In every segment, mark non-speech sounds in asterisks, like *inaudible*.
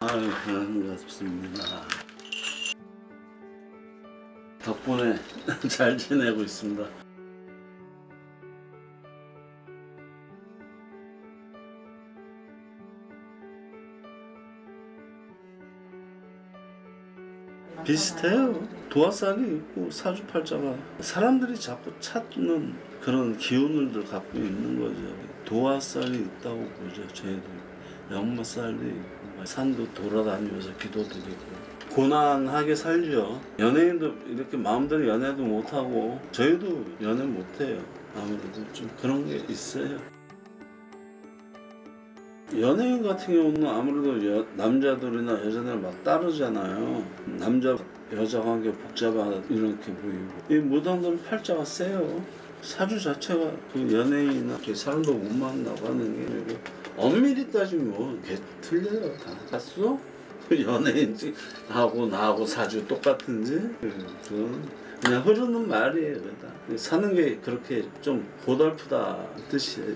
아유 반갑습니다. 덕분에 *laughs* 잘 지내고 있습니다. 비슷해요. 도화살이 있고 사주팔자가 사람들이 자꾸 찾는 그런 기운을 갖고 있는 거죠. 도화살이 있다고 보죠. 저희들 있고 산도 돌아다니면서 기도 드리고 고난하게 살죠. 연예인도 이렇게 마음대로 연애도 못하고 저희도 연애 못해요. 아무래도 좀 그런 게 있어요. 연예인 같은 경우는 아무래도 여- 남자들이나 여자들 막 따르잖아요. 남자 여자 관계 복잡하다 이렇게 보이고 이 무당들은 팔자가 세요. 사주 자체가 그 연예인이나 사람도 못 만나고 하는 게 엄밀히 따지면 개 틀려요 다. 봤어? 그 연예인하고 나하고 사주 똑같은지 그건 그냥 흐르는 말이에요. 그다. 사는 게 그렇게 좀 고달프다 뜻이에요.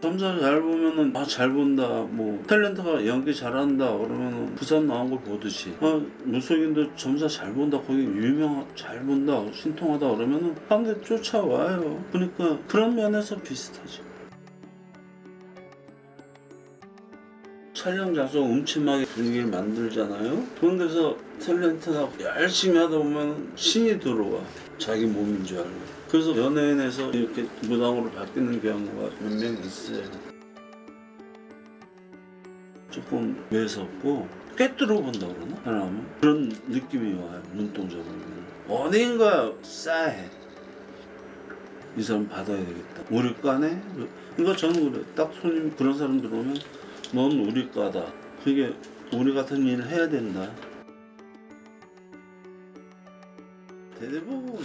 점사 잘 보면은 아 잘 본다. 뭐 탤런트가 연기 잘한다. 그러면은 부산 나온 걸 보듯이. 아 무속인도 점사 잘 본다. 거기 유명 잘 본다. 신통하다. 그러면은 사람들 쫓아와요. 그러니까 그런 면에서 비슷하죠 촬영 장소 음침하게 분위기를 만들잖아요. 그런 데서 탤런트가 열심히 하다 보면 신이 들어와. 자기 몸인 줄 알고 그래서 연예인에서 이렇게 무당으로 바뀌는 경우가 몇 명 있어요. 조금 매섭고 꿰뚫어 본다 그러나? 사람은 그런 느낌이 와요. 눈동자 보면 어딘가 싸해. 이 사람 받아야 되겠다. 우리 과네? 그러니까 저는 그래. 딱 손님 그런 사람 들어오면 넌 우리 과다. 그게 우리 같은 일을 해야 된다. 대부분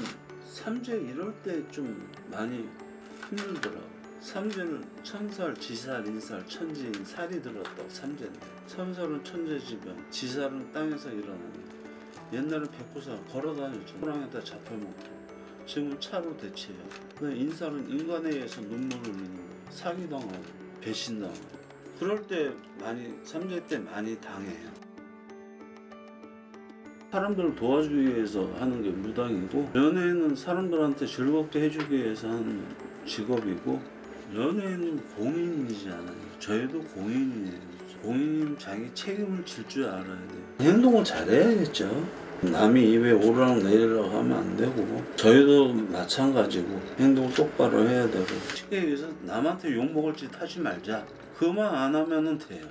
삼재 이럴 때 좀 많이 힘들더라고. 삼재는 천살, 지살, 인살, 천지인 살이 들었다고 삼재인데 천살은 천재지변, 지살은 땅에서 일어나는 거. 옛날에 백호사 걸어다녔죠. 호랑이한테 잡혀먹고 지금은 차로 대체해요. 인살은 인간에 의해서 눈물을 흘리는 거예요. 사기당하고 배신당하고 그럴 때 많이 삼재 때 많이 당해요. 사람들을 도와주기 위해서 하는 게 무당이고 연예인은 사람들한테 즐겁게 해주기 위해서 하는 직업이고 연예인은 공인이지 않아요. 저희도 공인이에요. 공인이면 자기 책임을 질 줄 알아야 돼요. 행동을 잘해야겠죠. 남이 입에 오르락 내리락 하면 안 되고 저희도 마찬가지고 행동 똑바로 해야 되고 쉽게 얘기해서 남한테 욕먹을 짓 하지 말자. 그만 안 하면 돼요.